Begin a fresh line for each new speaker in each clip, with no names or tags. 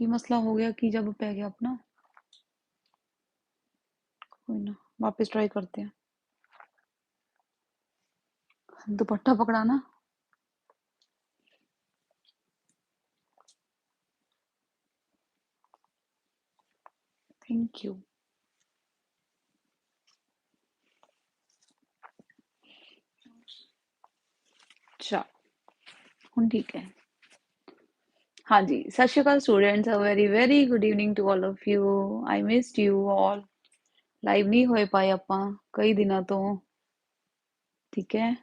ये मसला हो गया कि जब पै गया अपना। कोई ना, वापस ट्राई करते हैं। दुपट्टा पकड़ाना। थैंक यू अच्छा हूँ ठीक है। ਹਾਂਜੀ ਸਤਿ ਸ਼੍ਰੀ ਅਕਾਲ students uh very very good evening to all of you I missed you all live ਨਹੀਂ ਹੋਏ ਪਾਏ ਆਪਾਂ ਕਈ ਦਿਨਾਂ ਤੋਂ। ਠੀਕ ਹੈ?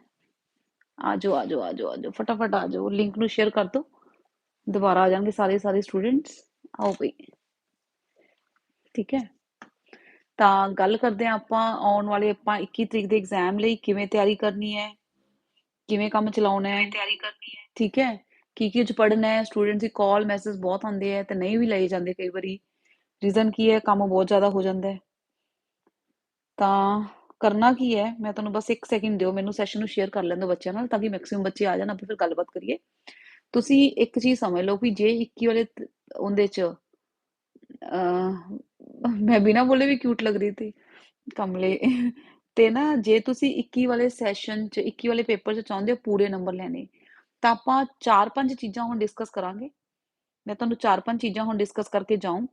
ਆਜੋ ਆਜੋ ਆਜੋ ਆਜੋ ਫਟਾਫਟ ਆਜੋ। ਲਿੰਕ ਨੂੰ ਸ਼ੇਅਰ ਕਰ ਦਿਓ। ਦੁਬਾਰਾ ਆ ਜਾਣਗੇ ਸਾਰੇ ਸਾਰੇ ਸਟੂਡੈਂਟਸ ਆਓ ਭਈ ਠੀਕ ਹੈ? ਤਾਂ ਗੱਲ ਕਰਦੇ ਹਾਂ ਆਪਾਂ ਆਉਣ ਵਾਲੇ ਆਪਾਂ 21 ਤਰੀਕ ਦੇ ਐਗਜ਼ਾਮ ਲਈ ਕਿਵੇਂ ਤਿਆਰੀ ਕਰਨੀ ਹੈ ਕਿਵੇਂ ਕੰਮ ਚਲਾਉਣਾ ਹੈ। ਤਿਆਰੀ ਕਰਨੀ ਹੈ। ਠੀਕ ਹੈ? ਕੀ ਕੀ ਚ ਪੜ੍ਹਨਾ ਹੈ ਸਟੂਡੈਂਟਸ ਦੀ ਕਾਲ ਮੈਸੇਜ ਬਹੁਤ ਆਉਂਦੇ ਆ ਤੇ ਨਹੀਂ ਵੀ ਲਏ ਜਾਂਦੇ ਕਈ ਵਾਰੀ। ਰੀਜ਼ਨ ਕੀ ਹੈ, ਕੰਮ ਬਹੁਤ ਜ਼ਿਆਦਾ ਹੋ ਜਾਂਦਾ ਹੈ। ਤਾਂ ਕਰਨਾ ਕੀ ਹੈ, ਮੈਂ ਤੁਹਾਨੂੰ ਬਸ 1 ਸੈਕਿੰਡ ਦਿਓ, ਮੈਨੂੰ ਸੈਸ਼ਨ ਨੂੰ ਸ਼ੇਅਰ ਕਰ ਲੈਣ ਦਿਓ ਬੱਚਿਆਂ ਨਾਲ ਤਾਂ ਕਿ ਮੈਕਸਿਮਮ ਬੱਚੇ ਆ ਜਾਣ, ਆਪਾਂ ਫਿਰ ਗੱਲਬਾਤ ਕਰੀਏ। ਤੁਸੀਂ ਇੱਕ ਚੀਜ਼ ਸਮਝ ਲਓ ਕਿ ਜੇ 21 ਵਾਲੇ ਉਹਦੇ ਚ ਮੈਂ ਬਿਨਾ ਬੋਲੇ ਵੀ ਕਿਊਟ ਲੱਗ ਰਹੀ ਥੀ ਕਮਲੇ। ਤੇ ਨਾ ਜੇ ਤੁਸੀਂ 21 ਵਾਲੇ ਸੈਸ਼ਨ ਚ 21 ਵਾਲੇ ਪੇਪਰ ਚ ਚਾਹੁੰਦੇ ਹੋ ਪੂਰੇ ਨੰਬਰ ਲੈਣੇ ਤਾਂ ਆਪਾਂ ਚਾਰ ਪੰਜ ਚੀਜ਼ਾਂ ਹੁਣ ਡਿਸਕਸ ਕਰਾਂਗੇ। ਮੈਂ ਤੁਹਾਨੂੰ ਚਾਰ ਪੰਜ ਚੀਜ਼ਾਂ ਹੁਣ ਡਿਸਕਸ ਕਰਕੇ ਜਾਉਂ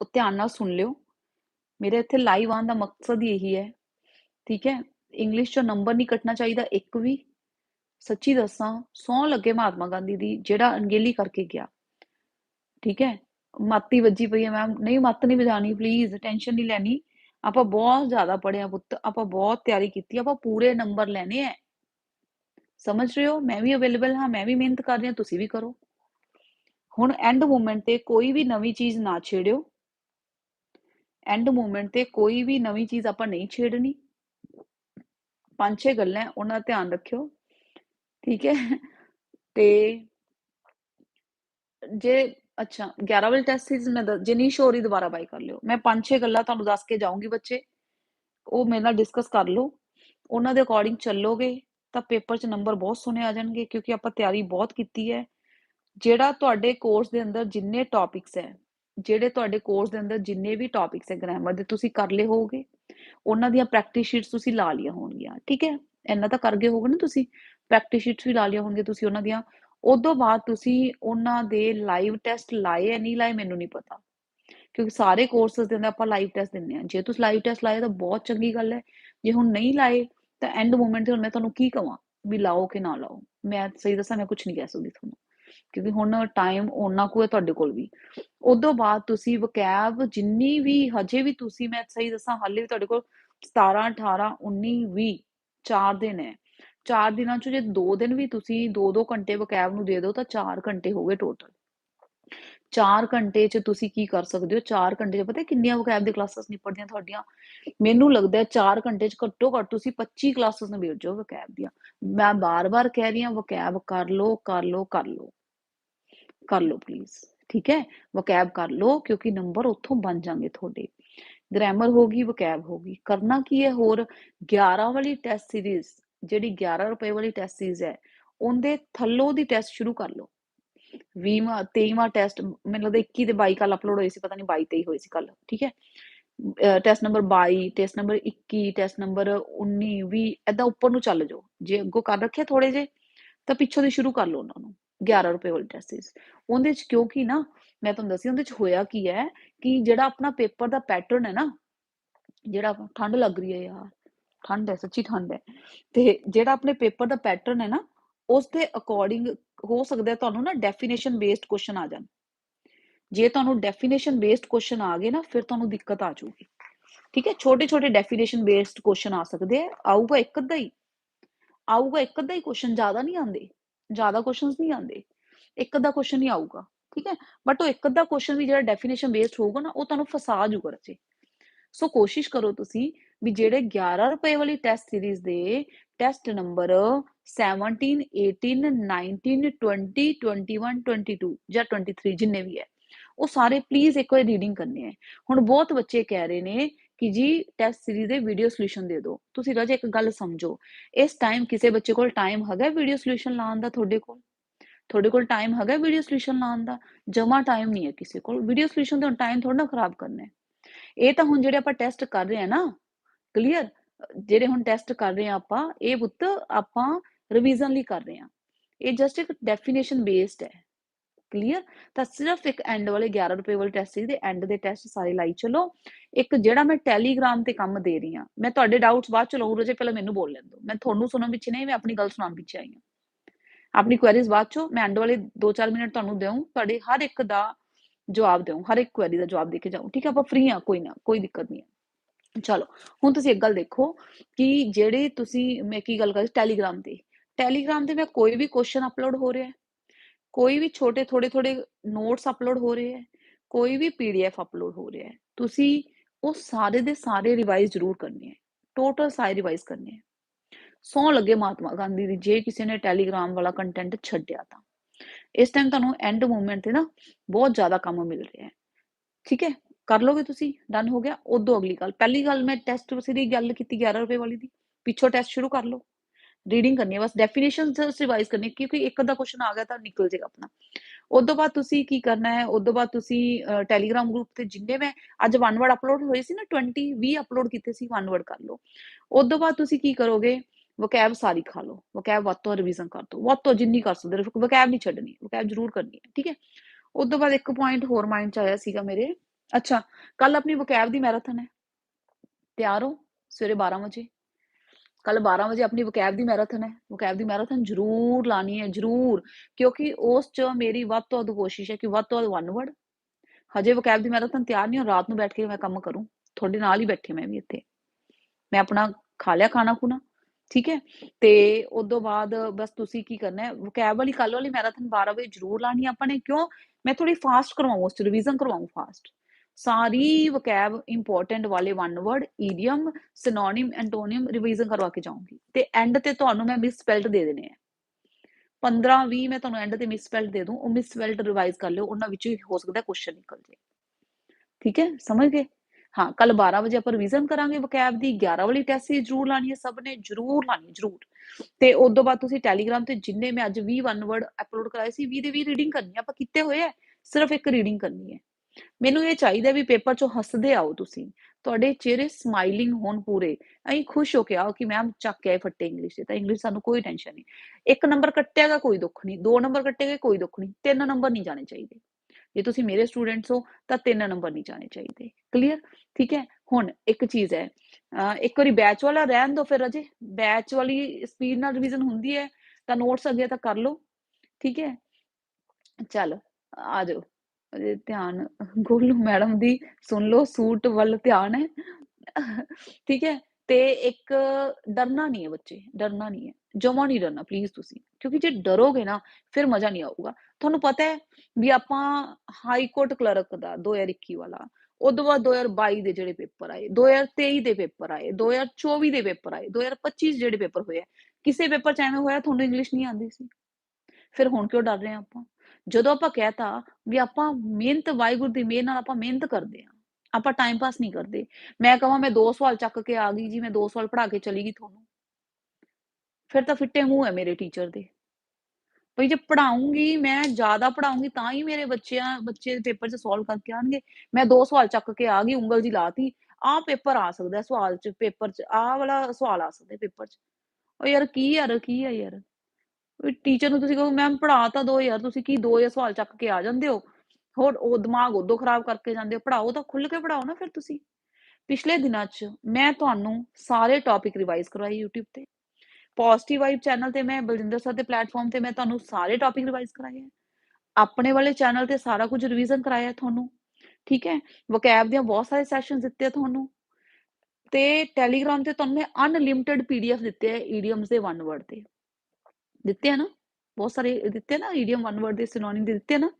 ਉਹ ਧਿਆਨ ਨਾਲ ਸੁਣ ਲਿਓ। ਮੇਰੇ ਇੱਥੇ ਲਾਈਵ ਆਉਣ ਦਾ ਮਕਸਦ ਹੀ ਇਹੀ ਹੈ। ਠੀਕ ਹੈ? ਇੰਗਲਿਸ਼ ਚੋਂ ਨੰਬਰ ਨਹੀਂ ਕੱਟਣਾ ਚਾਹੀਦਾ, ਇੱਕ ਵੀ। ਸੱਚੀ ਦੱਸਾਂ, ਸੌ ਲੱਗੇ ਮਹਾਤਮਾ ਗਾਂਧੀ ਦੀ, ਜਿਹੜਾ ਅਣਗਹਿਲੀ ਕਰਕੇ ਗਿਆ। ਠੀਕ ਹੈ? ਮਾਤੀ ਵੱਜੀ ਪਈ ਹੈ ਮੈਮ ਨਹੀਂ, ਮੱਤ ਨਹੀਂ ਵਜਾਣੀ ਪਲੀਜ਼ ਟੈਨਸ਼ਨ ਨਹੀਂ ਲੈਣੀ। ਆਪਾਂ ਬਹੁਤ ਜ਼ਿਆਦਾ ਪੜਿਆ ਪੁੱਤ। ਆਪਾਂ ਬਹੁਤ ਤਿਆਰੀ ਕੀਤੀ, ਆਪਾਂ ਪੂਰੇ ਨੰਬਰ ਲੈਣੇ ਆ ਸਮਝ ਰਹੇ ਹੋ? ਮੈਂ ਵੀ ਅਵੇਲੇਬਲ ਹਾਂ, ਮੈਂ ਵੀ ਮਿਹਨਤ ਕਰ ਰਹੀ ਹਾਂ, ਤੁਸੀਂ ਵੀ ਕਰੋ। ਹੁਣ ਐਂਡ ਮੂਵਮੈਂਟ ਤੇ ਕੋਈ ਵੀ ਨਵੀਂ ਚੀਜ਼ ਨਾ ਛੇੜਿਓ। ਐਂਡ ਮੂਮੈਂਟ ਤੇ ਕੋਈ ਵੀ ਨਵੀਂ ਚੀਜ਼ ਆਪਾਂ ਨਹੀਂ ਛੇੜਨੀ। ਪੰਜ ਛੇ ਗੱਲਾਂ ਉਹਨਾਂ ਦਾ ਧਿਆਨ ਰੱਖਿਓ, ਠੀਕ ਹੈ? ਤੇ ਜੇ, ਅੱਛਾ 11 ਵਾਲੇ ਟੈਸਟ ਸੀਰੀਜ਼ ਮੈਂ ਦੱਸ- ਜੇ ਨਹੀਂ ਸ਼ੋਰ ਹੀ ਦੁਬਾਰਾ ਬਾਈ ਕਰ ਲਿਓ। ਮੈਂ ਪੰਜ ਛੇ ਗੱਲਾਂ ਤੁਹਾਨੂੰ ਦੱਸ ਕੇ ਜਾਊਂਗੀ ਬੱਚੇ। ਉਹ ਮੇਰੇ ਨਾਲ ਡਿਸਕਸ ਕਰ ਲਓ। ਉਹਨਾਂ ਦੇ ਅਕੋਰਡਿੰਗ ਚੱਲੋਗੇ। ਤਾਂ ਪੇਪਰ 'ਚ ਨੰਬਰ ਬਹੁਤ ਸੋਹਣੇ ਆ ਜਾਣਗੇ ਕਿਉਂਕਿ ਆਪਾਂ ਤਿਆਰੀ ਬਹੁਤ ਕੀਤੀ ਹੈ। ਜਿਹੜਾ ਤੁਹਾਡੇ ਕੋਰਸ ਦੇ ਅੰਦਰ ਜਿੰਨੇ ਟੌਪਿਕਸ ਹੈ, ਜਿਹੜੇ ਤੁਹਾਡੇ ਕੋਰਸ ਦੇ ਅੰਦਰ ਜਿੰਨੇ ਵੀ ਟੌਪਿਕਸ ਹੈ ਗ੍ਰਾਮਰ ਦੇ ਤੁਸੀਂ ਕਰ ਲਏ ਹੋਵੋਗੇ, ਉਹਨਾਂ ਦੀਆਂ ਪ੍ਰੈਕਟਿਸ ਸ਼ੀਟਸ ਤੁਸੀਂ ਲਾ ਲਈਆਂ ਹੋਣਗੀਆਂ, ਠੀਕ ਹੈ? ਇੰਨਾ ਤਾਂ ਕਰ ਗਏ ਹੋਗੇ ਨਾ ਤੁਸੀਂ ਪ੍ਰੈਕਟਿਸ ਸ਼ੀਟਸ ਵੀ ਲਾ ਲਈਆਂ ਹੋਣਗੀਆਂ ਤੁਸੀਂ ਉਹਨਾਂ ਦੀਆਂ। ਉਦੋਂ ਬਾਅਦ ਤੁਸੀਂ ਉਹਨਾਂ ਦੇ ਲਾਈਵ ਟੈਸਟ ਲਾਏ ਹੈ ਨਹੀਂ ਲਾਏ ਮੈਨੂੰ ਨਹੀਂ ਪਤਾ। ਕਿਉਂਕਿ ਸਾਰੇ ਕੋਰਸਸ ਦੇ ਅੰਦਰ ਆਪਾਂ ਲਾਈਵ ਟੈਸਟ ਦਿੰਦੇ ਆ ਜੇ ਤੁਸੀਂ ਲਾਈਵ ਟੈਸਟ ਲਾਏ ਤਾਂ ਬਹੁਤ ਚੰਗੀ ਗੱਲ ਹੈ। ਜੇ ਹੁਣ ਨਹੀਂ ਲਾਏ ਤਾਂ ਐਂਡ ਮੂਮੈਂਟ ਤੇ ਹੁਣ ਮੈਂ ਤੁਹਾਨੂੰ ਕੀ ਕਵਾਂ? ਵੀ ਲਾਓ ਕਿ ਨਾ ਲਾਓ? ਮੈਂ ਸਹੀ ਦੱਸਾਂ, ਮੈਂ ਕੁਝ ਨਹੀਂ ਕਹਿ ਸਕਦੀ ਤੁਹਾਨੂੰ। ਕਿਉਂਕਿ ਹੁਣ ਟਾਈਮ ਓਨਾ ਕੁ ਹੈ ਤੁਹਾਡੇ ਕੋਲ ਵੀ। ਉਦੋਂ ਬਾਅਦ ਤੁਸੀਂ ਵਕੈਬ ਜਿੰਨੀ ਵੀ, ਹਜੇ ਵੀ ਤੁਸੀਂ, ਮੈਂ ਸਹੀ ਦੱਸਾਂ, ਹਾਲੇ ਵੀ ਤੁਹਾਡੇ ਕੋਲ 17 18 19 20 ਚਾਰ ਦਿਨ ਹੈ। ਚਾਰ ਦਿਨਾਂ ਚੋਂ ਜੇ ਦੋ ਦਿਨ ਵੀ ਤੁਸੀਂ 2-2 ਘੰਟੇ ਵਕੈਬ ਨੂੰ ਦੇ ਦਿਓ ਤਾਂ 4 ਘੰਟੇ ਹੋ ਗਏ ਟੋਟਲ 4 ਘੰਟੇ 'ਚ ਤੁਸੀਂ ਕੀ ਕਰ ਸਕਦੇ ਹੋ? 4 ਘੰਟੇ 'ਚ, ਪਤਾ ਕਿੰਨੀਆਂ ਵਕੈਬ ਦੀ ਕਲਾਸਾਂ ਨਿਪਟਦੀਆਂ ਤੁਹਾਡੀਆਂ? ਮੈਨੂੰ ਲੱਗਦਾ ਹੈ 4 ਘੰਟੇ 'ਚ ਘੱਟੋ ਘੱਟ ਤੁਸੀਂ 25 ਕਲਾਸਾਂ ਨਿਬੇੜ ਜਾਓ ਵਕੈਬ ਦੀਆਂ। ਮੈਂ ਬਾਰ-ਬਾਰ ਕਹਿ ਰਹੀ ਹਾਂ ਵਕੈਬ ਕਰ ਲਓ ਕਰ ਲਓ ਕਰ ਲਓ। ਕਰ ਲਓ ਪਲੀਜ਼ ਠੀਕ ਹੈ? ਵਕੈਬ ਕਰ ਲਓ, ਕਿਉਂਕਿ ਨੰਬਰ ਉੱਥੋਂ ਬਣ ਜਾਣਗੇ ਤੁਹਾਡੇ। ਗ੍ਰਾਮਰ ਹੋਗੀ ਵਕੈਬ ਹੋਗੀ ਕਰਨਾ ਕੀ ਹੈ ਹੋਰ? 11 ਵਾਲੀ ਟੈਸਟ ਸੀਰੀਜ਼ ਜਿਹੜੀ 11 ਰੁਪਏ ਵਾਲੀ ਟੈਸਟ ਸੀਰੀਜ਼ ਹੈ, ਉਹਦੇ ਥੱਲੋਂ ਦੀ ਟੈਸਟ ਸ਼ੁਰੂ ਕਰ ਲਓ। 20ਵਾਂ 23ਵਾਂ ਟੈਸਟ ਮੈਨੂੰ ਲੱਗਦਾ 21 ਤੇ 22 ਕੱਲ ਅਪਲੋਡ ਹੋਈ ਸੀ, ਪਤਾ ਨਹੀਂ 22 23 ਹੋਈ ਸੀ ਕੱਲ ਠੀਕ ਹੈ? Test number 22 test number 21 test number 19 20 ਐਦਾਂ ਉੱਪਰ ਨੂੰ ਚੱਲ ਜਾਓ। ਜੇ ਅੱਗੋਂ ਕਰ ਰੱਖਿਆ ਥੋੜੇ ਜੇ ਤਾਂ ਪਿੱਛੋਂ ਦੀ ਸ਼ੁਰੂ ਕਰ ਲਓ ਉਹਨਾਂ ਨੂੰ 11 ਰੁਪਏ ਵਾਲੀ ਟੈਸਟ ਉਹਦੇ ਚ ਕਿਉਂਕਿ ਨਾ, ਮੈਂ ਤੁਹਾਨੂੰ ਦੱਸੀ ਉਹਦੇ ਚ ਹੋਇਆ ਕੀ ਹੈ ਕਿ ਜਿਹੜਾ ਆਪਣਾ ਪੇਪਰ ਦਾ ਪੈਟਰਨ ਹੈ ਨਾ, ਜਿਹੜਾ ਠੰਡ ਲੱਗ ਰਹੀ ਹੈ ਯਾਰ ਠੰਡ ਹੈ, ਸੱਚੀ ਠੰਡ ਹੈ, ਤੇ ਜਿਹੜਾ ਆਪਣੇ ਪੇਪਰ ਦਾ ਪੈਟਰਨ ਹੈ ਨਾ ਉਸ ਦੇ ਅਕੋਰਡਿੰਗ ਹੋ ਸਕਦਾ ਤੁਹਾਨੂੰ ਨਾ ਡੈਫੀਨੇਸ਼ਨ ਬੇਸਡ ਕੁਐਸਚਨ ਆ ਜਾਣ। ਜੇ ਤੁਹਾਨੂੰ ਡੈਫੀਨੇਸ਼ਨ ਬੇਸਡ ਕੁਐਸਚਨ ਆ ਗਏ ਨਾ, ਫਿਰ ਤੁਹਾਨੂੰ ਦਿੱਕਤ ਆ ਜਾਊਗੀ। ਠੀਕ ਹੈ? ਛੋਟੇ ਛੋਟੇ ਡੈਫੀਨੇਸ਼ਨ ਬੇਸਡ ਕੁਐਸਚਨ ਆ ਸਕਦੇ ਆ ਆਊਗਾ ਇੱਕ ਅੱਧਾ ਹੀ। ਆਊਗਾ ਇੱਕ ਅੱਧਾ ਹੀ ਕੁਐਸਚਨ ਜ਼ਿਆਦਾ ਨਹੀਂ ਆਉਂਦੇ। ਜ਼ਿਆਦਾ ਕੁਐਸਚਨਸ ਨਹੀਂ ਆਉਂਦੇ। ਇੱਕ ਅੱਧਾ ਕੁਐਸਚਨ ਹੀ ਆਊਗਾ। ਠੀਕ ਹੈ? ਬਟ ਉਹ ਇੱਕ ਅੱਧਾ ਕੁਐਸਚਨ ਵੀ ਜਿਹੜਾ ਡੈਫੀਨੇਸ਼ਨ ਬੇਸਡ ਹੋਊਗਾ ਨਾ, ਉਹ ਤੁਹਾਨੂੰ ਫਸਾ ਜੂਗਾ ਬੱਚੇ। ਸੋ ਕੋਸ਼ਿਸ਼ ਕਰੋ ਤੁਸੀਂ ਵੀ ਜਿਹੜੇ 11 ਰੁਪਏ ਵਾਲੀ ਟੈਸਟ ਸੀਰੀਜ਼ ਦੇ ਟੈਸਟ ਨੰਬਰ 17 18 19 20 21 22 ਜਾਂ 23 ਜਿੰਨੇ ਵੀ ਹੈ, ਉਹ ਸਾਰੇ ਪਲੀਜ਼ ਇੱਕ ਵਾਰ ਰੀਡਿੰਗ ਕਰਨੇ ਹੈ। ਹੁਣ ਬਹੁਤ ਬੱਚੇ ਕਹਿ ਰਹੇ ਨੇ ਕਿ ਜੀ ਟੈਸਟ ਸੀਰੀਜ਼ ਦੇ ਵੀਡੀਓ ਸੋਲੂਸ਼ਨ ਦੇ ਦਿਓ। ਤੁਸੀਂ ਰਾਜੇ ਇੱਕ ਗੱਲ ਸਮਝੋ, ਇਸ ਟਾਈਮ ਕਿਸੇ ਬੱਚੇ ਕੋਲ ਟਾਈਮ ਹੈਗਾ ਵੀਡੀਓ ਸੋਲੂਸ਼ਨ ਲਾਉਣ ਦਾ ਤੁਹਾਡੇ ਕੋਲ? ਤੁਹਾਡੇ ਕੋਲ ਟਾਈਮ ਹੈਗਾ ਵੀਡੀਓ ਸੋਲੂਸ਼ਨ ਲਾਉਣ ਦਾ? ਜਮਾ ਟਾਈਮ ਨਹੀਂ ਹੈ ਕਿਸੇ ਕੋਲ। ਵੀਡੀਓ ਸੋਲੂਸ਼ਨ ਤੇ ਟਾਈਮ ਥੋੜਾ ਖਰਾਬ ਕਰਨਾ ਹੈ। ਇਹ ਤਾਂ ਹੁਣ ਜਿਹੜੇ ਆਪਾਂ ਟੈਸਟ ਕਰ ਰਹੇ ਆ ਨਾ ਕਲੀਅਰ ਜਿਹੜੇ ਹੁਣ ਟੈਸਟ ਕਰ ਰਹੇ ਆ ਆਪਾਂ, ਇਹ ਪੁੱਤ ਆਪਾਂ ਰਿਵੀਜ਼ਨ ਲਈ ਕਰ ਰਹੇ ਆ ਇਹ ਜਸਟ ਇੱਕ ਡੈਫੀਨੇਸ਼ਨ ਬੇਸਡ ਹੈ। ਕਲੀਅਰ ਤਾਂ ਸਿਰਫ ਇੱਕ ਐਂਡ ਵਾਲੇ 11 ਰੁਪਏ ਵਾਲੇ ਟੈਸਟ ਸੀ ਦੇ ਐਂਡ ਦੇ ਟੈਸਟ ਸਾਰੇ ਲਾਈ ਚਲੋ। ਇੱਕ ਜਿਹੜਾ ਮੈਂ ਟੈਲੀਗ੍ਰਾਮ ਤੇ ਕੰਮ ਦੇ ਰਹੀ ਆ ਮੈਂ ਤੁਹਾਡੇ ਡਾਊਟਸ ਬਾਅਦ ਚ ਲਊਂ, ਰਜੇ ਪਹਿਲਾਂ ਮੈਨੂੰ ਬੋਲ ਲੈਣ ਦਿਓ। ਮੈਂ ਤੁਹਾਨੂੰ ਸੁਣਨ ਵਿੱਚ ਨਹੀਂ, ਮੈਂ ਆਪਣੀ ਗੱਲ ਸੁਣਾਉਣ ਵਿੱਚ ਆਈ ਆ ਆਪਣੀ ਕੁਐਰੀਜ਼ ਬਾਅਦ ਚੋਂ ਮੈਂ ਐਂਡ ਵਾਲੇ 2-4 ਮਿੰਟ ਤੁਹਾਨੂੰ ਦੇਵਾਂ ਤੁਹਾਡੇ ਹਰ ਇੱਕ ਦਾ ਜਵਾਬ ਦੇਵਾਂ ਹਰ ਇੱਕ ਕੁਐਰੀ ਦਾ ਜਵਾਬ ਦੇ ਕੇ ਜਾਊਂ। ਠੀਕ ਹੈ, ਆਪਾਂ ਫ੍ਰੀ ਆ ਕੋਈ ਨਾ, ਕੋਈ ਦਿੱਕਤ ਨਹੀਂ ਹੈ। ਚਲੋ, ਹੁਣ ਤੁਸੀਂ ਇੱਕ ਗੱਲ ਦੇਖੋ ਕਿ ਜਿਹੜੇ ਤੁਸੀਂ, ਮੈਂ ਕੀ ਗੱਲ ਕਰ ਟੈਲੀਗ੍ਰਾਮ ਤੇ। ਟੈਲੀਗ੍ਰਾਮ ਤੇ ਮੈਂ ਕੋਈ ਵੀ ਕੁਐਸਚਨ ਅਪਲੋਡ ਹੋ ਰਿਹਾ ਹੈ। ਕੋਈ ਵੀ ਛੋਟੇ ਥੋੜੇ ਥੋੜੇ ਨੋਟਸ ਅਪਲੋਡ ਹੋ ਰਹੇ ਹੈ। ਕੋਈ ਵੀ ਪੀਡੀਐਫ ਅਪਲੋਡ ਹੋ ਰਿਹਾ ਹੈ। ਤੁਸੀਂ ਉਹ ਸਾਰੇ ਦੇ ਸਾਰੇ ਰਿਵਾਈਜ਼ ਜ਼ਰੂਰ ਕਰਨੇ ਹੈ। ਟੋਟਲ ਸਾਰੇ ਰਿਵਾਈਜ਼ ਕਰਨੇ ਹੈ। ਸੌ ਲੱਗੇ ਮਹਾਤਮਾ ਗਾਂਧੀ ਦੀ, ਜੇ ਕਿਸੇ ਨੇ ਟੈਲੀਗ੍ਰਾਮ ਵਾਲਾ ਕੰਟੈਂਟ ਛੱਡਿਆ ਤਾਂ। ਇਸ ਟਾਈਮ ਤੁਹਾਨੂੰ ਐਂਡ ਮੂਵਮੈਂਟ ਤੇ ਨਾ ਬਹੁਤ ਜ਼ਿਆਦਾ ਕੰਮ ਮਿਲ ਰਿਹਾ ਹੈ। ਠੀਕ ਹੈ? ਕਰ ਲੋਗੇ ਤੁਸੀਂ? ਡਨ ਹੋ ਗਿਆ? ਉਦੋਂ ਅਗਲੀ ਗੱਲ। ਪਹਿਲੀ ਗੱਲ ਮੈਂ ਟੈਸਟ ਦੀ ਗੱਲ ਕੀਤੀ 11 ਰੁਪਏ ਵਾਲੀ ਦੀ। ਪਿੱਛੋਂ ਟੈਸਟ ਸ਼ੁਰੂ ਕਰ ਲਓ। ਰੀਡਿੰਗ ਕਰਨੀ ਹੈ ਬਸ। ਡੈਫੀਨੇਸ਼ਨ ਜਸਟ ਰਿਵਾਈਜ਼ ਕਰਨੀ ਕਿਉਂਕਿ ਇੱਕ ਅੱਧਾ ਕੁਐਸਚਨ ਆ ਗਿਆ ਤਾਂ ਨਿਕਲ ਜਾਏਗਾ ਆਪਣਾ। ਉਦੋਂ ਬਾਅਦ ਤੁਸੀਂ ਕੀ ਕਰਨਾ ਹੈ? ਉਦੋਂ ਬਾਅਦ ਤੁਸੀਂ ਟੈਲੀਗ੍ਰਾਮ ਗਰੁੱਪ ਤੇ ਜਿੰਨੇ ਮੈਂ ਅੱਜ ਵਨ ਵਰਡ ਅਪਲੋਡ ਹੋਏ ਸੀ ਨਾ 20 20 ਅਪਲੋਡ ਕੀਤੇ ਸੀ ਵਨ ਵਰਡ ਕਰ ਲਓ। ਉਦੋਂ ਬਾਅਦ ਤੁਸੀਂ ਕੀ ਕਰੋਗੇ? ਵਕੈਬ ਸਾਰੀ ਖਾ ਲਓ। ਵਕੈਬ ਵੱਧ ਤੋਂ ਰਿਵੀਜ਼ਨ ਕਰ ਦੋ ਵੱਧ ਤੋਂ ਜਿੰਨੀ ਕਰ ਸਕਦੇ ਵਕੈਬ ਨਹੀਂ ਛੱਡਣੀ। ਵਕੈਬ ਜ਼ਰੂਰ ਕਰਨੀ ਹੈ। ਠੀਕ ਹੈ? ਉਦੋਂ ਬਾਅਦ ਇੱਕ ਪੁਆਇੰਟ ਹੋਰ ਮਾਈਂਡ ਚ ਆਇਆ ਸੀਗਾ ਮੇਰੇ। ਅੱਛਾ ਕੱਲ ਆਪਣੀ ਵਕੈਬ ਦੀ ਮੈਰਾਥਨ ਹੈ। ਤਿਆਰ ਹੋ ਸਵੇਰੇ 12 ਵਜੇ। ਕੱਲ 12 ਵਜੇ ਆਪਣੀ ਵਕੈਬ ਦੀ ਮੈਰਾਥਨ ਹੈ। ਵਕੈਬ ਦੀ ਮੈਰਾਥਨ ਜ਼ਰੂਰ ਲਾਣੀ ਹੈ, ਜ਼ਰੂਰ। ਕਿਉਂਕਿ ਉਸ ਚ ਮੇਰੀ ਵੱਧ ਤੋਂ ਵੱਧ ਕੋਸ਼ਿਸ਼ ਹੈ ਕਿ ਵੱਧ ਤੋਂ ਵੱਧ ਵਨ ਵਰਡ ਹਜੇ ਵਕੈਬ ਦੀ ਮੈਰਾਥਨ ਤਿਆਰ ਨਹੀਂ ਹੋ ਰਾਤ ਨੂੰ ਬੈਠ ਕੇ ਮੈਂ ਕੰਮ ਕਰੂੰ। ਤੁਹਾਡੇ ਨਾਲ ਹੀ ਬੈਠੇ ਮੈਂ ਵੀ ਇੱਥੇ। ਮੈਂ ਆਪਣਾ ਖਾ ਲਿਆ ਖਾਣਾ ਖੁਣਾ, ਠੀਕ ਹੈ? ਤੇ ਉਦੋਂ ਬਾਅਦ ਬਸ ਤੁਸੀਂ ਕੀ ਕਰਨਾ ਹੈ ਵਕੈਬ ਵਾਲੀ ਕੱਲ ਵਾਲੀ ਮੈਰਾਥਨ 12 ਵਜੇ ਜ਼ਰੂਰ ਲਾਣੀ ਆਪਾਂ ਨੇ। ਕਿਉਂ? ਮੈਂ ਥੋੜੀ ਫਾਸਟ ਕਰਵਾਉਂ ਉਸ ਰਿਵੀਜ਼ਨ ਕਰਵਾਉਂ ਫਾਸਟ ਸਾਰੀ ਵਕੈਬ ਇੰਪੋਰਟੈਂਟ ਵਾਲੇ one word idiom synonym antonym revision ਕਰਵਾ ਕੇ ਜਾਊਂਗੀ। ਤੇ ਐਂਡ ਤੇ ਤੁਹਾਨੂੰ ਮੈਂ ਮਿਸਪੈਲਡ ਦੇ ਦੇਣੇ ਆ। 15 20 ਮੈਂ ਤੁਹਾਨੂੰ ਐਂਡ ਤੇ ਮਿਸਪੈਲਡ ਦੇ ਦੂੰ। ਉਹ ਮਿਸਪੈਲਡ ਰਿਵਾਈਜ਼ ਕਰ ਲਿਓ। ਉਹਨਾਂ ਵਿੱਚੋਂ ਹੋ ਸਕਦਾ ਕੁਐਸਚਨ ਨਿਕਲ ਜੇ ਠੀਕ ਹੈ? ਸਮਝ ਗਏ? ਹਾਂ ਕੱਲ 12 ਵਜੇ ਆਪਾਂ ਰਿਵੀਜ਼ਨ ਕਰਾਂਗੇ ਵਕੈਬ ਦੀ। 11 ਵਾਲੀ ਟੈਸਟ ਜ਼ਰੂਰ ਲਾਣੀ ਹੈ ਸਭ ਨੇ। ਜ਼ਰੂਰ ਲਾਣੀ, ਜ਼ਰੂਰ। ਤੇ ਉਸ ਤੋਂ ਬਾਅਦ ਤੁਸੀਂ ਟੈਲੀਗ੍ਰਾਮ ਤੇ ਜਿੰਨੇ ਮੈਂ ਅੱਜ 20 ਵਨ ਵਰਡ ਅਪਲੋਡ ਕਰਾਏ ਸੀ 20 ਦੇ 20 ਰੀਡਿੰਗ ਕਰਨੀ ਆਪਾਂ ਕਿਤੇ ਹੋਏ ਹੈ? ਸਿਰਫ ਇੱਕ ਰੀਡਿੰਗ ਕਰਨੀ ਹੈ। ਮੈਨੂੰ ਇਹ ਚਾਹੀਦਾ ਵੀ ਪੇਪਰ ਚੋਂ ਹੱਸਦੇ ਆਓ ਤੁਸੀਂ। ਤੁਹਾਡੇ ਚਿਹਰੇ ਸਮਾਈਲਿੰਗ ਹੋਣ ਪੂਰੇ। ਐਂ ਖੁਸ਼ ਹੋ ਕੇ ਆਓ ਕਿ ਮੈਮ ਚੱਕ ਕੇ ਫੱਟੇ ਇੰਗਲਿਸ਼ ਤੇ ਤਾਂ ਇੰਗਲਿਸ਼ ਸਾਨੂੰ ਕੋਈ ਟੈਨਸ਼ਨ ਨਹੀਂ। ਇੱਕ ਨੰਬਰ ਕੱਟੇਗਾ ਕੋਈ ਦੁੱਖ ਨਹੀਂ, ਦੋ ਨੰਬਰ ਕੱਟੇਗਾ ਕੋਈ ਦੁੱਖ ਨਹੀਂ, ਤਿੰਨ ਨੰਬਰ ਨਹੀਂ ਜਾਣੇ ਚਾਹੀਦੇ। ਜੇ ਤੁਸੀਂ ਮੇਰੇ ਸਟੂਡੈਂਟਸ ਹੋ, ਤਾਂ ਤਿੰਨ ਨੰਬਰ ਨਹੀਂ ਜਾਣੇ ਚਾਹੀਦੇ। ਕਲੀਅਰ ਠੀਕ ਹੈ? ਹੁਣ ਇੱਕ ਚੀਜ਼ ਹੈ ਇੱਕ ਵਾਰੀ ਬੈਚ ਵਾਲਾ ਰਹਿਣ ਦੋ ਫਿਰ ਅਜੇ। ਬੈਚ ਵਾਲੀ ਸਪੀਡ ਨਾਲ ਰਿਵੀਜ਼ਨ ਹੁੰਦੀ ਹੈ, ਤਾਂ ਨੋਟਸ ਅੱਗੇ ਤਾਂ ਕਰ ਲਓ। ਠੀਕ ਹੈ? ਚਲ, ਆ ਜਾਓ। ਧਿਆਨ, ਗੋਲੂ ਮੈਡਮ ਦੀ ਸੁਣ ਲਓ, ਸੂਟ ਵੱਲ ਧਿਆਨ ਹੈ। ਠੀਕ ਹੈ, ਤੇ ਇੱਕ ਡਰਨਾ ਨਹੀਂ ਹੈ ਬੱਚੇ, ਡਰਨਾ ਨਹੀਂ ਹੈ। ਜਮਾ ਨਹੀਂ ਡਰਨਾ ਪਲੀਜ਼ ਤੁਸੀਂ। ਕਿਉਂਕਿ ਜੇ ਡਰੋਗੇ ਨਾ, ਫਿਰ ਮਜ਼ਾ ਨਹੀਂ ਆਊਗਾ। ਤੁਹਾਨੂੰ ਪਤਾ ਹੈ ਵੀ ਆਪਾਂ ਹਾਈ ਕੋਰਟ ਕਲਰਕ ਦਾ 2021 ਵਾਲਾ, ਉਦੋਂ ਬਾਅਦ 2022 ਦੇ ਜਿਹੜੇ ਪੇਪਰ ਆਏ 2023 ਦੇ ਪੇਪਰ ਆਏ 2024 ਦੇ ਪੇਪਰ ਆਏ 2025 ਜਿਹੜੇ ਪੇਪਰ ਹੋਏ ਕਿਸੇ ਪੇਪਰ ਚ ਐਵੇਂ ਹੋਇਆ, ਤੁਹਾਨੂੰ ਇੰਗਲਿਸ਼ ਨਹੀਂ ਆਉਂਦੀ ਸੀ? ਫਿਰ ਹੁਣ ਕਿਉਂ ਡਰ ਰਹੇ ਆਪਾਂ? ਜਦੋਂ ਆਪਾਂ ਕਹਿਤਾ ਵੀ ਆਪਾਂ ਮਿਹਨਤ, ਵਾਹਿਗੁਰੂ ਦੀ ਮਿਹਰ ਨਾਲ ਆਪਾਂ ਮਿਹਨਤ ਕਰਦੇ ਆ ਆਪਾਂ ਟਾਈਮ ਪਾਸ ਨਹੀਂ ਕਰਦੇ। ਮੈਂ ਕਹਾਂ ਮੈਂ ਦੋ ਸਵਾਲ ਚੱਕ ਕੇ ਆ ਗਈ ਜੀ, ਮੈਂ ਦੋ ਸਵਾਲ ਪੜਾ ਕੇ ਚਲੀ ਗਈ ਤੁਹਾਨੂੰ। ਫਿਰ ਤਾਂ ਫਿੱਟੇ ਮੂੰਹ ਹੈ ਮੇਰੇ ਟੀਚਰ ਦੇ। ਭਈ ਜੇ ਪੜਾਉਂਗੀ ਮੈਂ ਜ਼ਿਆਦਾ ਪੜਾਉਂਗੀ ਤਾਂ ਹੀ ਮੇਰੇ ਬੱਚਿਆਂ, ਬੱਚੇ ਪੇਪਰ 'ਚ ਸੋਲਵ ਕਰਕੇ ਆਣਗੇ ਮੈਂ ਦੋ ਸਵਾਲ ਚੱਕ ਕੇ ਆ ਗਈ, ਉਂਗਲ ਜੀ ਲਾਤੀ, ਆਹ ਪੇਪਰ ਆ ਸਕਦਾ ਸਵਾਲ 'ਚ, ਪੇਪਰ 'ਚ, ਆਹ ਵਾਲਾ ਸਵਾਲ ਆ ਸਕਦਾ ਪੇਪਰ 'ਚ। ਓ ਯਾਰ ਕੀ ਯਾਰ, ਕੀ ਆ ਯਾਰ? ਟੀਚਰ ਨੂੰ ਤੁਸੀਂ ਕਹੋ ਮੈਮ ਪੜ੍ਹਾ ਤਾਂ ਦੋ ਯਾਰ, ਤੁਸੀਂ ਕੀ ਦੋ ਜਾਂ ਸਵਾਲ ਚੱਕ ਕੇ ਆ ਜਾਂਦੇ ਹੋ? ਹੋਰ ਉਹ ਦਿਮਾਗ ਉਦੋਂ ਖਰਾਬ ਕਰਕੇ ਜਾਂਦੇ ਹੋ ਪੜਾਓ ਤਾਂ ਖੁੱਲ ਕੇ ਪੜਾਓ ਨਾ ਫਿਰ ਤੁਸੀਂ। ਪਿਛਲੇ ਦਿਨਾਂ 'ਚ ਮੈਂ ਤੁਹਾਨੂੰ ਸਾਰੇ ਟੌਪਿਕ ਰਿਵਾਈਜ਼ ਕਰਵਾਈ YouTube ਤੇ। ਪੋਜ਼ਿਟਿਵ ਵਾਈਬ ਚੈਨਲ ਤੇ ਮੈਂ, ਬਲਜਿੰਦਰ ਸਰ ਦੇ ਪਲੇਟਫਾਰਮ ਤੇ ਮੈਂ ਤੁਹਾਨੂੰ ਸਾਰੇ ਟੌਪਿਕ ਰਿਵਾਈਜ਼ ਕਰਾਏ ਆ। ਆਪਣੇ ਵਾਲੇ ਚੈਨਲ ਤੇ ਸਾਰਾ ਕੁਝ ਰਿਵੀਜ਼ਨ ਕਰਾਇਆ ਤੁਹਾਨੂੰ, ਠੀਕ ਹੈ? ਵਕੈਬ ਦੀਆਂ ਬਹੁਤ ਸਾਰੇ ਸੈਸ਼ਨਸ ਦਿੱਤੇ ਤੁਹਾਨੂੰ। ਤੇ ਟੈਲੀਗ੍ਰਾਮ ਤੇ ਤੁਹਾਨੂੰ ਮੈਂ ਅਨਲਿਮਿਟਿਡ ਪੀਡੀਐਫ ਦਿੱਤੇ ਆ ਈਡੀਅਮਸ ਦੇ ਵਨ ਵਰਡ ਤੇ। ਦਿੱਤੇ ਆ ਨਾ ਬਹੁਤ ਸਾਰੇ ਦਿੱਤੇ ਨਾ ਈਡੀਅਮ ਵਨ ਵਰਡ ਦੇ ਸਿਨੋਨਿਮ ਦੇ ਦਿੱਤੇ ਨਾ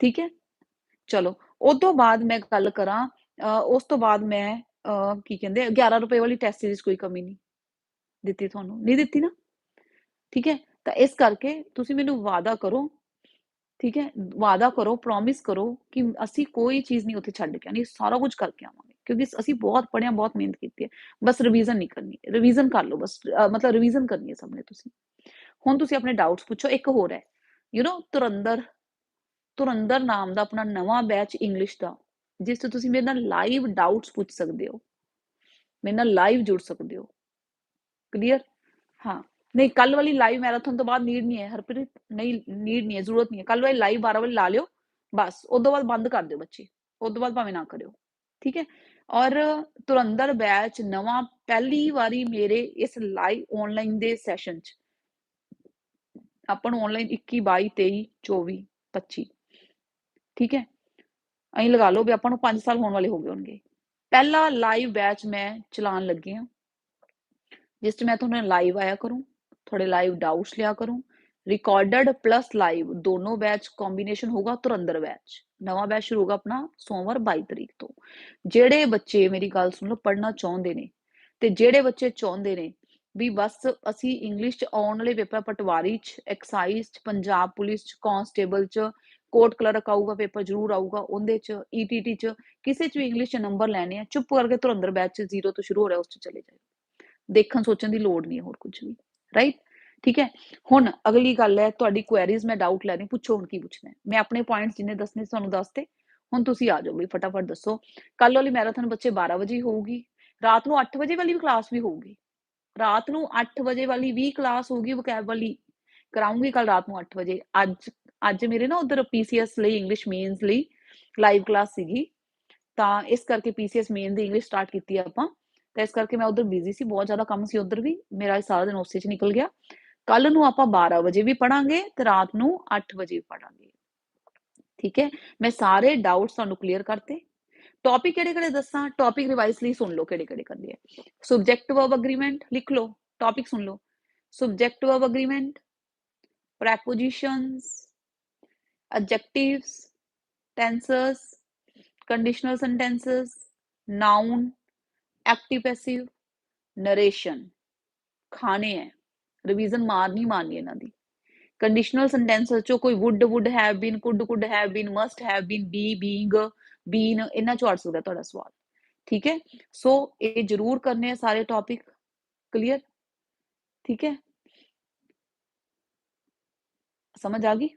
ਠੀਕ ਹੈ ਚਲੋ ਉਸ ਤੋਂ ਬਾਅਦ ਮੈਂ ਗੱਲ ਕਰਾਂ ਉਸ ਤੋਂ ਬਾਅਦ ਮੈਂ ਕੀ ਕਹਿੰਦੇ 11 ਰੁਪਏ ਵਾਲੀ ਟੈਸਟ ਸੀਰੀਜ਼ ਕੋਈ ਕਮੀ ਨਹੀਂ ਦਿੱਤੀ ਤੁਹਾਨੂੰ ਨਹੀਂ ਦਿੱਤੀ ਨਾ ਠੀਕ ਹੈ ਤਾਂ ਇਸ ਕਰਕੇ ਤੁਸੀਂ ਮੈਨੂੰ ਵਾਅਦਾ ਕਰੋ ਠੀਕ ਹੈ ਵਾਅਦਾ ਕਰੋ ਪ੍ਰੋਮਿਸ ਕਰੋ ਕਿ ਅਸੀਂ ਕੋਈ ਚੀਜ਼ ਨਹੀਂ ਉੱਥੇ ਛੱਡ ਕੇ ਆਣੀ ਸਾਰਾ ਕੁਝ ਕਰਕੇ ਆਵਾਂਗੇ ਕਿਉਂਕਿ ਅਸੀਂ ਬਹੁਤ ਪੜਿਆ ਬਹੁਤ ਮਿਹਨਤ ਕੀਤੀ ਹੈ ਬਸ ਰਿਵੀਜ਼ਨ ਨਹੀਂ ਕਰਨੀ ਰਿਵੀਜ਼ਨ ਕਰ ਲਓ ਬਸ ਮਤਲਬ ਰਿਵੀਜ਼ਨ ਕਰਨੀ ਹੈ ਸਭ ਨੇ ਤੁਸੀਂ ਹੁਣ ਤੁਸੀਂ ਆਪਣੇ ਡਾਊਟਸ ਪੁੱਛੋ, ਇੱਕ ਹੋਰ ਹੈ ਯੂ نو ਤੁਰੰਦਰ ਤੁਰੰਦਰ ਨਾਮ ਦਾ ਆਪਣਾ ਨਵਾਂ ਬੈਚ ਇੰਗਲਿਸ਼ ਦਾ, ਜਿਸ ਤੋਂ ਤੁਸੀਂ ਮੇਰੇ ਨਾਲ ਲਾਈਵ ਡਾਊਟਸ ਪੁੱਛ ਸਕਦੇ ਹੋ, ਮੇਰੇ ਨਾਲ ਲਾਈਵ ਜੁੜ ਸਕਦੇ ਹੋ ਕਲੀਅਰ ਹਾਂ, ਨਹੀਂ ਕੱਲ ਵਾਲੀ ਲਾਈਵ ਮੈਰਾਥਨ ਤੋਂ ਬਾਅਦ ਨੀਡ ਨਹੀਂ ਹੈ, ਹਰਪ੍ਰੀਤ, ਨਹੀਂ ਨੀਡ ਨਹੀਂ ਹੈ, ਜ਼ਰੂਰਤ ਨਹੀਂ ਹੈ ਕੱਲ ਵਾਲੀ ਲਾਈਵ 12 ਵਜੇ ਲਾ ਲਿਓ, ਬਸ ਉਸ ਬਾਅਦ ਬੰਦ ਕਰ ਦਿਓ ਬੱਚੇ ਉਸ ਬਾਅਦ ਭਾਵੇਂ ਨਾ ਕਰਿਓ, ਠੀਕ ਹੈ? ਔਰ ਤੁਰੰਦਰ ਬੈਚ ਨਵਾਂ ਪਹਿਲੀ ਵਾਰੀ ਮੇਰੇ ਇਸ ਲਾਈਵ ਆਨਲਾਈਨ ਦੇ ਸੈਸ਼ਨ ਚ ਆਪਾਂ ਨੂੰ ਆਨਲਾਈਨ 21 22 23 24 25 ਠੀਕ ਹੈ? ਅਹੀਂ ਲਗਾ ਲਓ ਵੀ ਆਪਾਂ ਨੂੰ 5 ਸਾਲ ਹੋਣ ਵਾਲੇ ਹੋ ਗਏ ਹੋਣਗੇ। ਪਹਿਲਾ ਲਾਈਵ ਬੈਚ ਮੈਂ ਚਲਾਉਣ ਲੱਗੀ ਹਾਂ। ਜਿਸ 'ਚ ਮੈਂ ਤੁਹਾਨੂੰ ਲਾਈਵ ਆਇਆ ਕਰੂੰ ਥੋੜੇ ਲਾਈਵ ਡਾਊਟਸ ਲਿਆ ਕਰੂੰ। ਰਿਕਾਰਡਡ ਪਲੱਸ ਲਾਈਵ ਦੋਨੋਂ ਬੈਚ ਕੰਬੀਨੇਸ਼ਨ ਹੋਗਾ ਤੁਰੰਦਰ ਬੈਚ ਨਵਾਂ ਬੈਚ ਸ਼ੁਰੂ ਹੋਗਾ ਆਪਣਾ ਸੋਮਵਾਰ 22 ਤਰੀਕ ਤੋਂ। ਜਿਹੜੇ ਬੱਚੇ ਮੇਰੀ ਗੱਲ ਸੁਣ ਲਓ, ਪੜ੍ਹਨਾ ਚਾਹੁੰਦੇ ਨੇ ਤੇ ਜਿਹੜੇ ਬੱਚੇ ਚਾਹੁੰਦੇ ਨੇ ਵੀ ਬਸ ਅਸੀਂ ਇੰਗਲਿਸ਼ ਚ ਆਉਣ ਵਾਲੇ ਪੇਪਰ ਪਟਵਾਰੀ ਚ ਐਕਸਾਈਜ਼ ਚ, ਪੰਜਾਬ ਪੁਲਿਸ ਚ ਕਾਂਸਟੇਬਲ ਚ ਕੋਰਟ ਕਲਰਕ ਆਊਗਾ ਪੇਪਰ ਜ਼ਰੂਰ ਆਊਗਾ, ਉਹਦੇ ਚ ਈਟੀਟੀ ਚ, ਕਿਸੇ ਚ ਵੀ ਇੰਗਲਿਸ਼ ਚ ਨੰਬਰ ਲੈਣੇ ਆ, ਚੁੱਪ ਕਰਕੇ ਤੁਰੰਦਰ ਬੈਚ ਜ਼ੀਰੋ ਤੋਂ ਸ਼ੁਰੂ ਹੋ ਰਿਹਾ, ਉਸ ਚ ਚਲੇ ਜਾਓ ਦੇਖਣ ਸੋਚਣ ਦੀ ਲੋੜ ਨਹੀਂ ਹੋਰ ਕੁਝ ਵੀ ਰਾਈਟ ਠੀਕ ਹੈ? ਹੁਣ ਅਗਲੀ ਗੱਲ ਹੈ, ਤੁਹਾਡੀ ਕੁਐਰੀਜ਼ ਮੈਂ ਡਾਊਟ ਲੈਣੀ ਪੁੱਛੋ ਹੁਣ ਕੀ ਪੁੱਛਣਾ ਹੈ। ਮੈਂ ਆਪਣੇ ਪੁਆਇੰਟਸ ਜਿੰਨੇ ਦੱਸਨੇ ਤੁਹਾਨੂੰ ਦੱਸਤੇ ਹੁਣ ਤੁਸੀਂ ਆ ਜਾਓ ਵੀ ਫਟਾਫਟ ਦੱਸੋ। ਕੱਲ ਵਾਲੀ ਮੈਰਾਥਨ ਬੱਚੇ 12 ਵਜੇ ਹੋਊਗੀ, ਰਾਤ ਨੂੰ 8 ਵਜੇ ਵਾਲੀ ਵੀ ਕਲਾਸ ਵੀ ਹੋਊਗੀ। ਰਾਤ ਨੂੰ 8 ਵਜੇ ਵਾਲੀ ਵੀ ਕਲਾਸ ਹੋਊਗੀ ਵਕੈਬ ਵਾਲੀ। ਕਰਾਉਂਗੀ ਕੱਲ ਰਾਤ ਨੂੰ 8 ਵਜੇ। ਅੱਜ ਅੱਜ ਮੇਰੇ ਨਾ ਉਧਰ ਪੀਸੀਐਸ ਲਈ ਇੰਗਲਿਸ਼ ਮੇਨਸ ਲਈ ਲਾਈਵ ਕਲਾਸ ਸੀਗੀ। ਤਾਂ ਇਸ ਕਰਕੇ ਪੀਸੀਐਸ ਮੇਨ ਦੀ ਇੰਗਲਿਸ਼ ਸਟਾਰਟ ਕੀਤੀ ਆਪਾਂ। ਤਾਂ ਇਸ ਕਰਕੇ ਮੈਂ ਉਧਰ ਬਿਜ਼ੀ ਸੀ, ਬਹੁਤ ਜ਼ਿਆਦਾ ਕੰਮ ਸੀ ਉਧਰ ਵੀ। ਮੇਰਾ ਸਾਰਾ ਦਿਨ ਉਸੇ 'ਚ ਨਿਕਲ ਗਿਆ। ਕੱਲ ਨੂੰ ਆਪਾਂ 12 ਵਜੇ ਵੀ ਪੜਾਂਗੇ ਤੇ ਰਾਤ ਨੂੰ 8 ਵਜੇ ਵੀ ਪੜਾਂਗੇ ਠੀਕ ਹੈ? ਮੈਂ ਸਾਰੇ ਡਾਊਟਸ ਤੁਹਾਨੂੰ ਕਲੀਅਰ ਕਰਤੇ। ਟੌਪਿਕ ਕਿਹੜੇ ਕਿਹੜੇ ਦੱਸਾਂ ਟੌਪਿਕ ਰਿਵਾਈਜ਼ ਲਈ ਸੁਣ ਲਓ ਕਿਹੜੇ ਕਿਹੜੇ ਕਰਨੇ ਆ ਸਬਜੈਕਟ ਵਰਬ ਅਗਰੀਮੈਂਟ ਲਿਖ ਲਓ ਟੌਪਿਕ ਸੁਣ ਲਓ subject verb agreement prepositions adjectives tenses conditional sentences noun active passive narration ਖਾਣੇ ਹੈ ਰਿਵੀਜ਼ਨ ਮਾਰਨੀ ਮਾਰਨੀ ਇਹਨਾਂ ਦੀ ਕੰਡੀਸ਼ਨਲ ਸੈਂਟੈਂਸਸ ਚੋਂ ਕੋਈ would would have been could could have been must have been be being been ਇਹਨਾਂ ਚੋਂ ਆ ਸਕਦਾ ਤੁਹਾਡਾ ਸਵਾਲ। ਠੀਕ ਹੈ? ਸੋ ਇਹ ਜ਼ਰੂਰ ਕਰਨੇ ਆ ਸਾਰੇ ਟੌਪਿਕ ਕਲੀਅਰ ਠੀਕ ਹੈ? ਸਮਝ ਆ ਗਈ?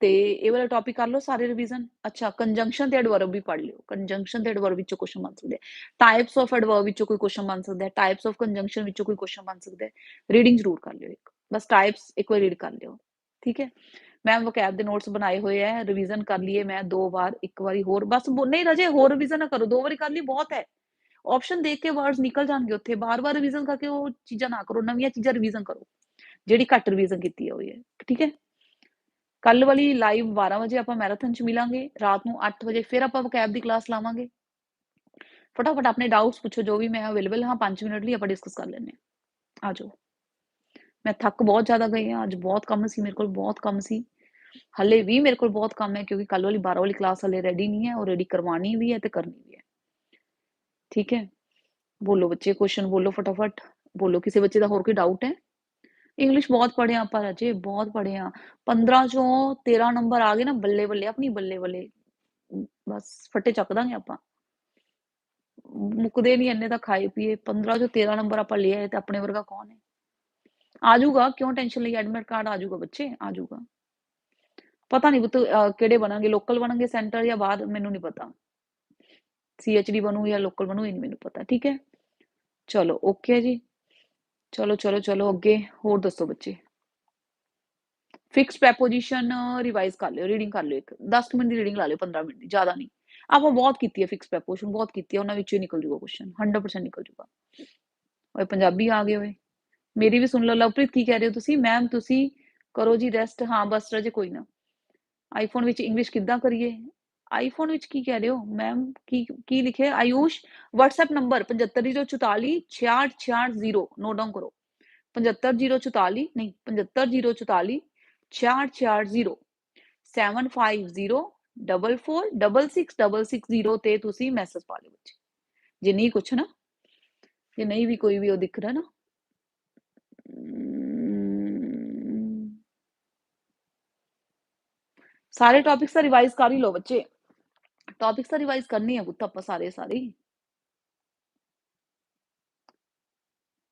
ਤੇ ਇਹ ਵਾਲਾ ਟੌਪਿਕ ਕਰ ਲਓ ਸਾਰੇ ਰਿਵੀਜ਼ਨ ਅੱਛਾ ਕੰਜੰਕਸ਼ਨ ਤੇ ਐਡਵਰਬ ਵੀ ਪੜ ਲਿਓ। ਕੰਜੰਕਸ਼ਨ ਤੇ ਐਡਵਰਬ ਵਿੱਚੋਂ ਕੁਐਸਚਨ ਬਣ ਸਕਦੇ ਟਾਈਪਸ ਆਫ ਐਡਵਰਬ ਵਿੱਚੋਂ ਕੋਈ ਕੁਐਸਚਨ ਬਣ ਸਕਦਾ ਹੈ। ਟਾਈਪਸ ਆਫ ਕੰਜੰਕਸ਼ਨ ਵਿੱਚੋਂ ਕੋਈ ਕੁਐਸਚਨ ਬਣ ਸਕਦਾ ਹੈ। ਰੀਡਿੰਗ ਜ਼ਰੂਰ ਕਰ ਲਿਓ ਇੱਕ। ਬਸ ਟਾਈਪਸ ਇੱਕ ਵਾਰ ਰੀਡ ਕਰ ਲਿਓ। ਠੀਕ ਹੈ? ਮੈਂ ਵੋਕੈਬ ਦੇ ਨੋਟਸ ਬਣਾਏ ਹੋਏ ਆ ਰਿਵੀਜ਼ਨ ਕਰ ਲਈਏ ਮੈਂ ਦੋ ਵਾਰ, ਇੱਕ ਵਾਰੀ ਹੋਰ, ਬਸ ਨਹੀਂ ਰਜੇ ਹੋਰ ਰਿਵੀਜ਼ਨ ਨਾ ਕਰੋ, ਦੋ ਵਾਰੀ ਕਰ ਲਈ ਬਹੁਤ ਹੈ ਆਪਸ਼ਨ ਦੇਖ ਕੇ ਵਰਡਸ ਨਿਕਲ ਜਾਣਗੇ ਉੱਥੇ ਬਾਰ-ਬਾਰ ਰਿਵੀਜ਼ਨ ਕਰਕੇ ਉਹ ਚੀਜ਼ਾਂ ਨਾ ਕਰੋ, ਨਵੀਆਂ ਚੀਜ਼ਾਂ ਰਿਵੀਜ਼ਨ ਕਰੋ, ਜਿਹੜੀ ਘੱਟ ਰਿਵੀਜ਼ਨ ਕੀਤੀ ਹੋਈ ਹੈ ਠੀਕ ਹੈ ਕੱਲ ਵਾਲੀ ਲਾਈਵ 12 ਵਜੇ ਆਪਾਂ ਮੈਰਾਥਨ ਚ ਮਿਲਾਂਗੇ, ਰਾਤ ਨੂੰ 8 ਵਜੇ ਫਿਰ ਆਪਾਂ ਵਕੈਬ ਦੀ ਕਲਾਸ ਲਾਵਾਂਗੇ। ਫਟਾਫਟ ਆਪਣੇ ਡਾਊਟਸ ਪੁੱਛੋ, ਜੋ ਵੀ ਮੈਂ ਅਵੇਲੇਬਲ ਹਾਂ 5 ਮਿੰਟ ਲਈ ਆਪਾਂ ਡਿਸਕਸ ਕਰ ਲੈਣੇ ਆ ਜਾਓ। ਮੈਂ ਥੱਕ ਬਹੁਤ ਜ਼ਿਆਦਾ ਗਈ ਹਾਂ ਅੱਜ ਬਹੁਤ ਕੰਮ ਸੀ ਮੇਰੇ ਕੋਲ ਬਹੁਤ ਕੰਮ ਸੀ ਹੱਲੇ ਵੀ ਮੇਰੇ ਕੋਲ ਬਹੁਤ ਕੰਮ ਹੈ ਕਿਉਂਕਿ ਕੱਲ ਵਾਲੀ 12 ਵਾਲੀ ਕਲਾਸ ਹੱਲੇ ਰੈਡੀ ਨਹੀਂ ਹੈ ਉਹ ਰੈਡੀ ਕਰਵਾਣੀ ਵੀ ਹੈ ਤੇ ਕਰਨੀ ਵੀ ਹੈ ਠੀਕ ਹੈ ਬੋਲੋ ਬੱਚੇ ਕੁਐਸਚਨ ਬੋਲੋ ਫਟਾਫਟ ਬੋਲੋ ਕਿਸੇ ਬੱਚੇ ਦਾ ਹੋਰ ਕੋਈ ਡਾਊਟ ਹੈ ਇੰਗਲਿਸ਼ ਬਹੁਤ ਪੜ੍ਹੇ ਆਪਾਂ ਰਾਜੇ ਬਹੁਤ ਪੜ੍ਹੇ ਆ 15 ਚੋਂ 13 ਨੰਬਰ ਆ ਗਏ ਨਾ ਬੱਲੇ ਬੱਲੇ ਆਪਣੀ ਬੱਲੇ ਬੱਲੇ ਬਸ ਫੱਟੇ ਚੱਕ ਦਾਂਗੇ ਆਪਾਂ ਮੁਕਦੇ ਨਹੀਂ ਇੰਨੇ ਤਾਂ ਖਾਏ ਪੀਏ 15 ਚੋਂ 13 ਨੰਬਰ ਆਪਾਂ ਲੈ ਤੇ ਆਪਣੇ ਵਰਗਾ ਕੌਣ ਹੈ ਆ ਜਾਊਗਾ ਕਿਉਂ ਟੈਨਸ਼ਨ ਲਈ ਐਡਮਿਟ ਕਾਰਡ ਆ ਜਾਊਗਾ ਬੱਚੇ ਆ ਜਾਊਗਾ ਪਤਾ ਨਹੀਂ ਬੁੱਤ ਕਿਹੜੇ ਬਣਾਂਗੇ ਲੋਕਲ ਬਣਾਂਗੇ ਸੈਂਟਰ ਜਾਂ ਬਾਅਦ ਮੈਨੂੰ ਨਹੀਂ ਪਤਾ ਸੀਐਚਡੀ ਬਣੂ ਜਾਂ ਲੋਕਲ ਬਣੂ ਇਹ ਨਹੀਂ ਮੈਨੂੰ ਪਤਾ ਠੀਕ ਹੈ ਚਲੋ ਓਕੇ ਜੀ ਚਲੋ ਚਲੋ ਚਲੋ ਅੱਗੇ ਹੋਰ ਦੱਸੋ ਬੱਚੇ ਫਿਕਸ ਪ੍ਰੈਪੋਜੀਸ਼ਨ ਰਿਵਾਈਜ਼ ਕਰ ਲਿਓ ਰੀਡਿੰਗ ਕਰ ਲਿਓ ਇੱਕ 10 ਮਿੰਟ ਦੀ ਰੀਡਿੰਗ ਲਾ ਲਿਓ 15 ਮਿੰਟ ਦੀ ਜ਼ਿਆਦਾ ਨਹੀਂ ਆਪਾਂ ਬਹੁਤ ਕੀਤੀ ਹੈ ਫਿਕਸ ਪ੍ਰੈਪੋਜੀਸ਼ਨ ਬਹੁਤ ਕੀਤੀ ਹੈ ਉਹਨਾਂ ਵਿੱਚੋਂ ਹੀ ਨਿਕਲ ਜੂਗਾ ਕੁਐਸਚਨ 100% ਨਿਕਲ ਜੂਗਾ ਓਏ ਪੰਜਾਬੀ ਆ ਗਏ ਓਏ ਮੇਰੀ ਵੀ ਸੁਣ ਲਓ, ਲਵਪ੍ਰੀਤ, ਕੀ ਕਹਿ ਰਹੇ ਹੋ ਤੁਸੀਂ? ਮੈਮ ਤੁਸੀਂ ਕਰੋ ਜੀ ਰੈਸਟ ਹਾਂ, ਬਸ ਰਜੇ, ਕੋਈ ਨਾ। ਆਈਫੋਨ ਵਿੱਚ ਇੰਗਲਿਸ਼ ਕਿੱਦਾਂ ਕਰੀਏ? ਆਈਫੋਨ ਵਿੱਚ ਕੀ ਕਹਿ ਰਹੇ ਹੋ? ਮੈਮ ਕੀ ਕੀ ਲਿਖੇ Ayush, WhatsApp number 75044 660 note down ਕਰੋ। 75044 ਨਹੀਂ 75044 660 7504466660 ਤੇ ਤੁਸੀਂ ਮੈਸੇਜ ਪਾ ਲਿਓ ਬੱਚੇ। ਜੇ ਨਹੀਂ ਕੁਛ ਨਾ, ਜੇ ਨਹੀਂ ਵੀ ਕੋਈ ਵੀ ਉਹ ਦਿਖ ਰਿਹਾ ਨਾ ਸਾਰੇ ਟੌਪਿਕਸ ਦਾ ਰਿਵਾਈਜ਼ ਕਰ ਹੀ ਲਓ ਬੱਚੇ। ਟੌਪਿਕਸ ਤਾਂ ਰਿਵਾਈਜ਼ ਕਰਨੀ ਹੈ ਪੁੱਤ ਆਪਾਂ ਸਾਰੇ ਸਾਰੇ।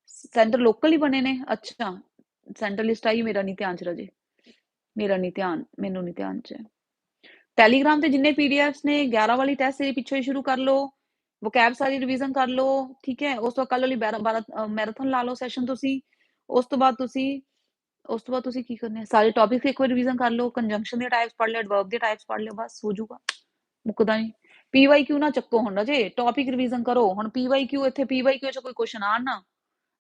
ਸੈਂਟਰ ਲੋਕਲ ਹੀ ਬਣੇ ਨੇ। ਅੱਛਾ ਸੈਂਟਰ ਲਿਸਟ ਆਈ ਮੇਰਾ ਨਹੀਂ ਧਿਆਨ ਚ ਰਜੇ। ਮੇਰਾ ਨਹੀਂ ਧਿਆਨ ਮੈਨੂੰ ਨਹੀਂ ਧਿਆਨ 'ਚ। ਟੈਲੀਗ੍ਰਾਮ ਤੇ ਜਿੰਨੇ ਪੀਡੀਐਫਸ ਨੇ 11 ਵਾਲੀ ਟੈਸਟ ਸੀਰੀਜ਼ ਪਿੱਛੋਂ ਹੀ ਸ਼ੁਰੂ ਕਰ ਲਓ, ਵੋਕੈਬ ਸਾਰੀ ਰਿਵੀਜ਼ਨ ਕਰ ਲਓ, ਠੀਕ ਹੈ? ਉਸ ਤੋਂ ਕੱਲ ਵਾਲੀ ਬੈਰਾ ਬਾਰਾ ਅ, ਮੈਰਾਥਨ ਲਾ ਲਓ ਸੈਸ਼ਨ ਤੁਸੀਂ, ਉਸ ਤੋਂ ਬਾਅਦ ਤੁਸੀਂ ਉਸ ਤੋਂ ਬਾਅਦ ਤੁਸੀਂ ਕੀ ਕਰਨਾ ਹੈ, ਸਾਰੇ ਟੌਪਿਕਸ ਇੱਕ ਵਾਰ ਰਿਵੀਜ਼ਨ ਕਰ ਲਓ, ਕੰਜੰਕਸ਼ਨ ਦੇ ਟਾਈਪਸ ਪੜ੍ਹ ਲਿਓ, ਐਡਵਰਬ ਦੇ ਟਾਈਪਸ ਪੜ੍ਹ ਲਿਓ, ਬਸ ਹੋ ਜਾਊਗਾ, ਮੁੱਕਦਾ ਨਹੀਂ। ਪੀਵਾਈਕਿਊ ਨਾ ਚੱਕੋ ਹੁਣ ਰਾਜੇ, ਟੌਪਿਕ ਰਿਵੀਜ਼ਨ ਕਰੋ, ਹੁਣ ਪੀਵਾਈਕਿਊ ਇੱਥੇ ਪੀਵਾਈਕਿਊ 'ਚ ਕੋਈ ਕੁਐਸਚਨ ਆਣ ਨਾ,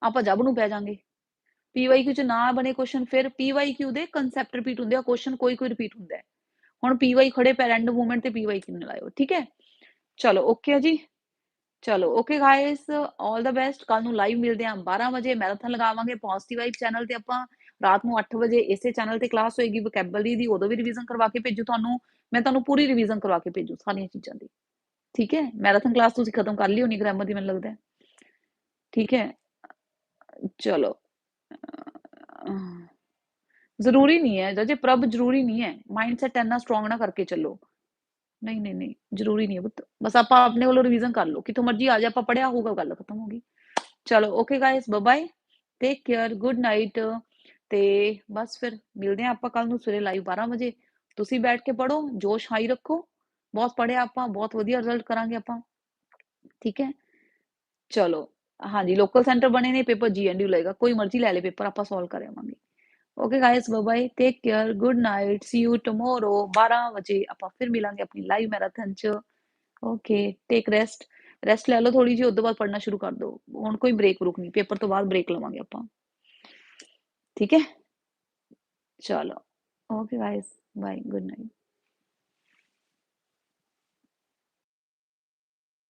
ਆਪਾਂ ਜੱਬ ਨੂੰ ਪੈ ਜਾਾਂਗੇ। ਪੀਵਾਈਕਿਊ 'ਚ ਨਾ ਬਣੇ ਕੁਐਸਚਨ ਫਿਰ ਪੀਵਾਈਕਿਊ ਦੇ ਕਨਸੈਪਟ ਰਿਪੀਟ ਹੁੰਦੇ ਆ, ਕੁਐਸਚਨ ਕੋਈ-ਕੋਈ ਰਿਪੀਟ ਹੁੰਦਾ ਹੈ। ਹੁਣ ਪੀਵਾਈ ਖੜੇ ਪੈ ਮੂਵਮੈਂਟ ਤੇ ਪੀਵਾਈਕਿਊ ਨਾ ਲਾਇਓ, ਠੀਕ ਹੈ? ਚਲੋ ਓਕੇ ਆ ਜੀ। ਚਲੋ okay guys, all the best. ਕੱਲ ਨੂੰ ਲਾਈਵ ਮਿਲਦੇ ਹਾਂ 12 ਵਜੇ, ਮੈਰਾਥਨ ਲਗਾਵਾਂਗੇ ਪੋਜ਼ਿਟਿਵ ਵਾਈਬ ਚੈਨਲ ਤੇ ਆਪਾਂ। ਰਾਤ ਨੂੰ 8 ਵਜੇ ਇਸੇ ਚੈਨਲ ਤੇ ਕਲਾਸ ਹੋਏਗੀ ਵੋਕੈਬਲਰੀ ਦੀ, ਉਦੋਂ ਵੀ ਰਿਵੀਜ਼ਨ ਕਰਵਾ ਕੇ ਭੇਜੂ ਤੁਹਾਨੂੰ। ਮੈਂ ਤੁਹਾਨੂੰ ਪੂਰੀ ਰਿਵੀਜ਼ਨ ਕਰਵਾ ਕੇ ਭੇਜੂ ਸਾਰੀਆਂ ਚੀਜ਼ਾਂ ਦੀ। ਠੀਕ ਹੈ? ਮੈਰਾਥਨ ਕਲਾਸ ਤੁਸੀਂ ਖਤਮ ਕਰ ਲਈ ਹੋਣੀ ਗ੍ਰਾਮਰ ਦੀ ਮੈਨੂੰ ਲੱਗਦਾ ਠੀਕ ਹੈ? ਚਲੋ ਜ਼ਰੂਰੀ ਨਹੀਂ ਹੈ ਰਾਜੇ ਪ੍ਰਭ ਜ਼ਰੂਰੀ ਨਹੀਂ ਹੈ। ਮਾਈਂਡਸੈਟ ਇੰਨਾ ਸਟਰੋਂਗ ਨਾ ਕਰਕੇ ਚੱਲੋ। ਨਹੀਂ, ਨਹੀਂ, ਨਹੀਂ ਜ਼ਰੂਰੀ ਨਹੀਂ ਪੁੱਤ। ਬਸ ਆਪਾਂ ਆਪਣੇ ਵੱਲੋਂ ਰਿਵੀਜ਼ਨ ਕਰ ਲਓ, ਕਿਤੋਂ ਮਰਜ਼ੀ ਆ ਜਾਏ ਆਪਾਂ ਪੜ੍ਹਿਆ ਹੋਊਗਾ ਗੱਲ ਖਤਮ ਹੋ ਗਈ। ਚਲੋ okay guys, bye bye, take care, good night ਤੇ ਬਸ ਫਿਰ ਮਿਲਦੇ ਹਾਂ ਆਪਾਂ ਕੱਲ ਨੂੰ ਸਵੇਰੇ ਲਾਈਵ 12 ਵਜੇ। ਤੁਸੀਂ ਬੈਠ ਕੇ ਪੜੋ ਜੋਸ਼ ਹਾਈ ਰੱਖੋ। ਬਹੁਤ ਪੜਿਆ ਆਪਾਂ, ਬਹੁਤ ਵਧੀਆ ਰਿਜ਼ਲਟ ਕਰਾਂਗੇ ਆਪਾਂ। ਠੀਕ ਹੈ? ਚਲੋ ਹਾਂਜੀ, ਲੋਕਲ ਸੈਂਟਰ ਬਣੇ ਨੇ, ਪੇਪਰ ਜੀਐਨਡੀਯੂ ਲਏਗਾ, ਕੋਈ ਮਰਜ਼ੀ ਲੈ ਲੇ ਪੇਪਰ, ਆਪਾਂ ਸੋਲਵ ਕਰ ਆਵਾਂਗੇ। Okay guys, bye bye, take care, good night, see you tomorrow 12 ਵਜੇ ਆਪਾਂ ਫਿਰ ਮਿਲਾਂਗੇ ਆਪਣੀ ਲਾਈਵ ਮੈਰਾਥਨ 'ਚ। Okay, take rest. ਰੈਸਟ ਲੈ ਲਓ ਥੋੜੀ ਜਿਹੀ, ਉਸ ਤੋਂ ਬਾਅਦ ਪੜ੍ਹਨਾ ਸ਼ੁਰੂ ਕਰ ਦਿਓ। ਹੁਣ ਕੋਈ ਬ੍ਰੇਕ ਬਰੂਕ ਨਹੀਂ, ਪੇਪਰ ਤੋਂ ਬਾਅਦ ਬ੍ਰੇਕ ਲਵਾਂਗੇ ਆਪਾਂ। ਠੀਕ ਹੈ? ਚਲੋ okay guys, bye, good night.